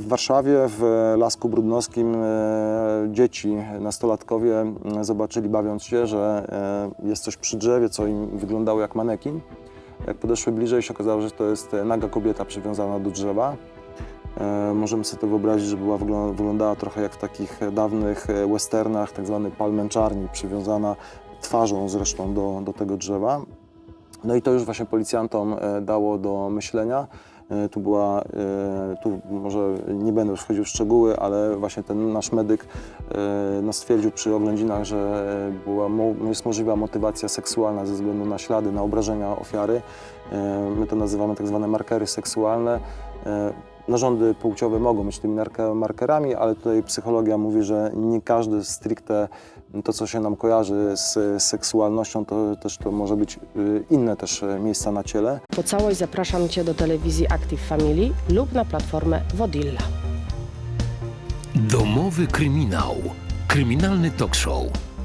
W Warszawie, w Lasku Brudnowskim e, dzieci, nastolatkowie m, zobaczyli, bawiąc się, że e, jest coś przy drzewie, co im wyglądało jak manekin. Jak podeszły bliżej, się okazało, że to jest e, naga kobieta przywiązana do drzewa. Możemy sobie to wyobrazić, że była, wyglą- wyglądała trochę jak w takich dawnych westernach, tak zwany palmęczarni, przywiązana twarzą zresztą do, do tego drzewa. No i to już właśnie policjantom dało do myślenia. E, Tu była, e, tu może nie będę już wchodził w szczegóły, ale właśnie ten nasz medyk e, no stwierdził przy oględzinach, że była, jest możliwa motywacja seksualna ze względu na ślady, na obrażenia ofiary. My to nazywamy tak zwane markery seksualne. Narządy płciowe mogą być tymi markerami, ale tutaj psychologia mówi, że nie każdy stricte to, co się nam kojarzy z seksualnością, to też to może być y, inne też e, miejsca na ciele. Po całość zapraszam Cię do telewizji Active Family lub na platformę Wodilla. Domowy kryminał. Kryminalny talk show.